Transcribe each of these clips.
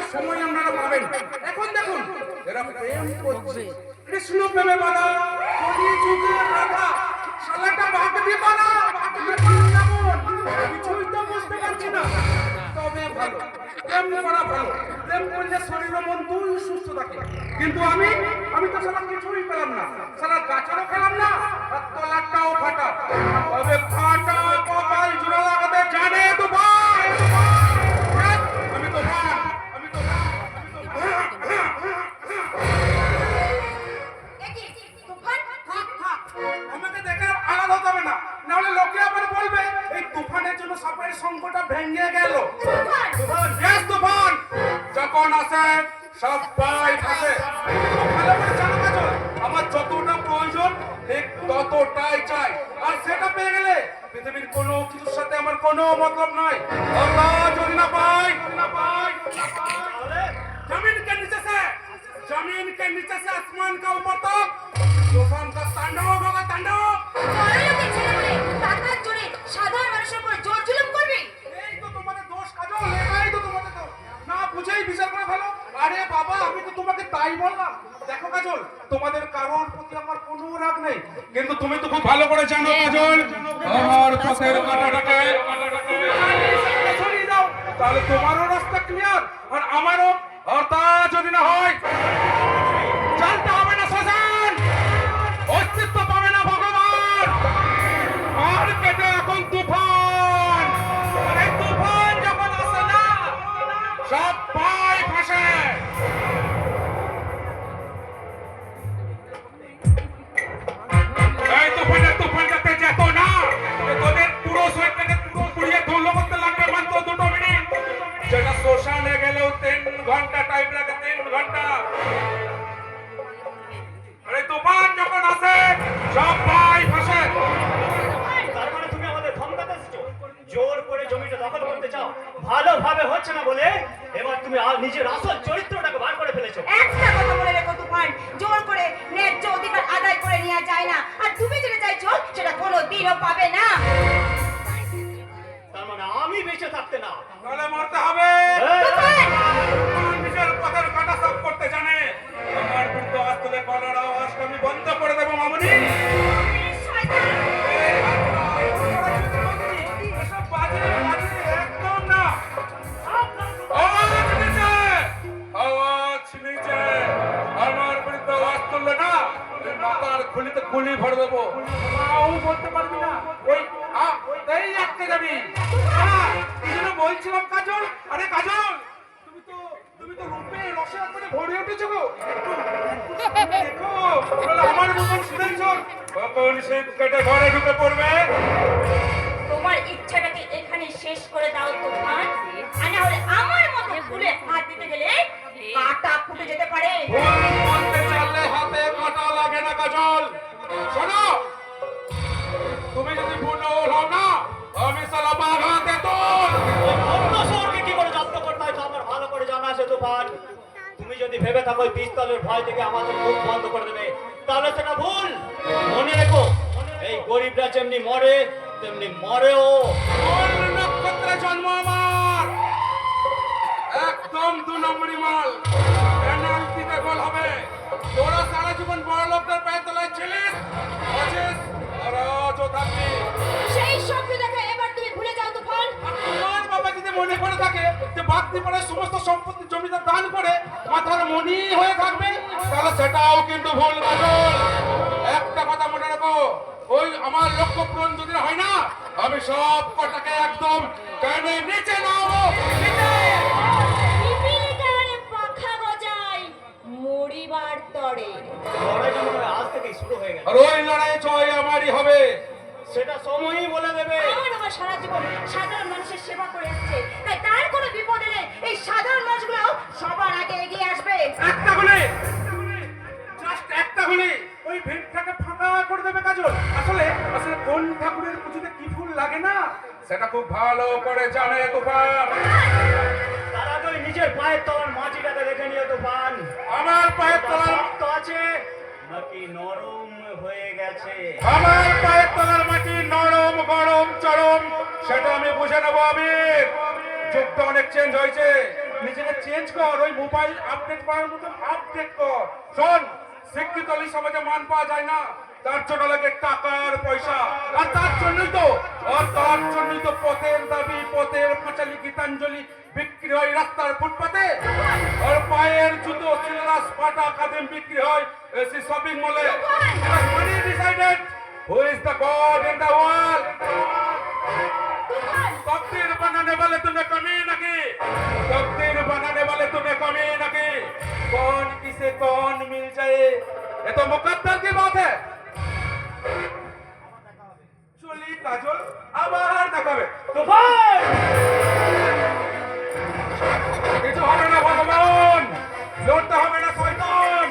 অনেকটা সময় আপনারা পাবেন। এখন দেখুন, এরা প্রেম করছে। কৃষ্ণ প্রেমে বাধা তো বুঝতে পারছি না। তবে ভালো, প্রেম করা ভালো। প্রেম করলে শরীর মন দুই সুস্থ কিন্তু আমি আমি তো সারা কিছুই পেলাম না। সারা গাছেরও পেলাম না, আর তলাটাও ফাটা। তবে ফাটা নাহলে লোকে আবার বলবে এই তুফানের জন্য সাপের সংখ্যাটা ভেঙে গেল। গ্যাস তুফান? যখন আসে সবাই থাকে ভালো আমার যতটা প্রয়োজন ঠিক ততটাই চাই। আর সেটা পেয়ে গেলে পৃথিবীর কোনো কিছুর সাথে আমার কোনো মতলব নাই। আল্লাহ যদি না পাই না পাই জমিন কে নিচে সে জমিন কে নিচে সে আসমান কা উপর দেখো কাজল তোমাদের কারোর প্রতি আমার কোনো রাগ নেই কিন্তু তুমি তো খুব ভালো করে জানো কাজল আমার পথের কাটাটাকে তাহলে তোমারও রাস্তা ক্লিয়ার আর আমারও ঘণ্টা। আরে তুফান যখন আসে সব পাই ভাসে তার মানে তুমি আমাদের ধমকাতে এসেছ? জোর করে জমিটা দখল করতে চাও? ভালোভাবে হচ্ছে না বলে এবার তুমি নিজের আসল চরিত্রটাকে বার করে ফেলেছো। একটা কথা বলে রেখো তুফান জোর করে ন্যায্য অধিকার আদায় করে নেওয়া যায় না। আর তুমি যেটা চাইছো সেটা মাথার খুলিতে গুলি ভরে দেবো। মাও বলতে পারবি না। ওই আ, এই আটকে যাবি। আ, এই জন্য বলছিলাম কাজল। আরে কাজল তুমি তো তুমি তো রূপে রসে একবারে ভরে উঠেছো গো। দেখো তাহলে আমার মতন সিদ্ধান্তর কখন শীত কেটে ঘরে ঢুকে পড়বে? তোমার ইচ্ছাটাকে এখানে শেষ করে দাও তুফান। আর না হলে আমার মতো ফুলে থাকো ওই পিস্তলের ভয় থেকে আমাদের মুখ বন্ধ করে দেবে। তাহলে সেটা ভুল। মনে রেখো এই গরিবরা যেমনি মরে তেমনি মরেও। নক্ষত্রে জন্ম আমার। একদম দু নম্বরই মাল। পেনাল্টিতে গোল হবে। তোরা সারা জীবন বড় লোকদের পায়ে তলায় ছিলিস। আছিস? আর আজও থাকবি। সেই স্বপ্ন দেখা এবার তুমি ভুলে যাও তুফান। তোমার বাবা যদি মনে করে থাকে যে বাগদি পাড়ার সমস্ত সম্পত্তি জমিদার দান করে মাথার মনি হয়ে থাকবে তাহলে সেটাও কিন্তু ভুল একটা কথা মনে রাখো ওই আমার লক্ষ্য পূরণ যদি হয় না আমি সব কটাকে একদম কানে নিচে আর ওই লড়াই জয় আমারই হবে। সেটা সময়ই বলে দেবে। আমার সারা জীবন সাধারণ মানুষের সেবা করে আসছে তাই তার কোনো বিপদ এলে এই সাধারণ মানুষগুলো সবার আগে এগিয়ে আসবে। একটা গুলি! জাস্ট একটা গুলি! ওই ভিড়টাকে ফাঁকা করে দেবে কাজল। আসলে আসলে কোন ঠাকুরের পুজোতে কি ফুল লাগে না? সেটা খুব ভালো করে জানে তুফান। তার ওই নিজের পায়ের তলার মাটিটাকে দেখে নিও তুফান। আমার পায়ের তা তলার শক্ত আছে? নাকি নরম হয়ে গেছে? আমার পায়ের তলার মাটি নরম গরম চরম। সেটা আমি বুঝে নেব আবির যুগটা অনেক চেঞ্জ হয়েছে। নিজেকে চেঞ্জ কর ওই মোবাইল আপডেট করার মতন আপডেট কর। শোন শিক্ষিত সমাজে মান পাওয়া যায় না। তার জন্য লাগে টাকার পয়সা। আর তার জন্যই তো আর তার জন্যই তো পথের দাবি পথের পাঁচালি গীতাঞ্জলি বিক্রি হয় রাস্তার ফুটপাতে। আর পায়ের জুতো সিলেরাস পাটা কাদেম বিক্রি হয় এসি শপিং মলে। Money decided who is the god in the world मुकद्दर की बात है চলি কাজল আবার দেখাবে তুফান কিছু হবে না ভগবান লড়তে হবে না শয়তান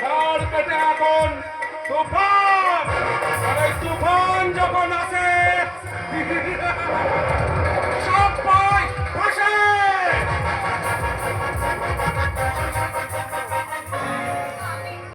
ঝড় কেটে আগুন তুফান আর এই তুফান যখন আসে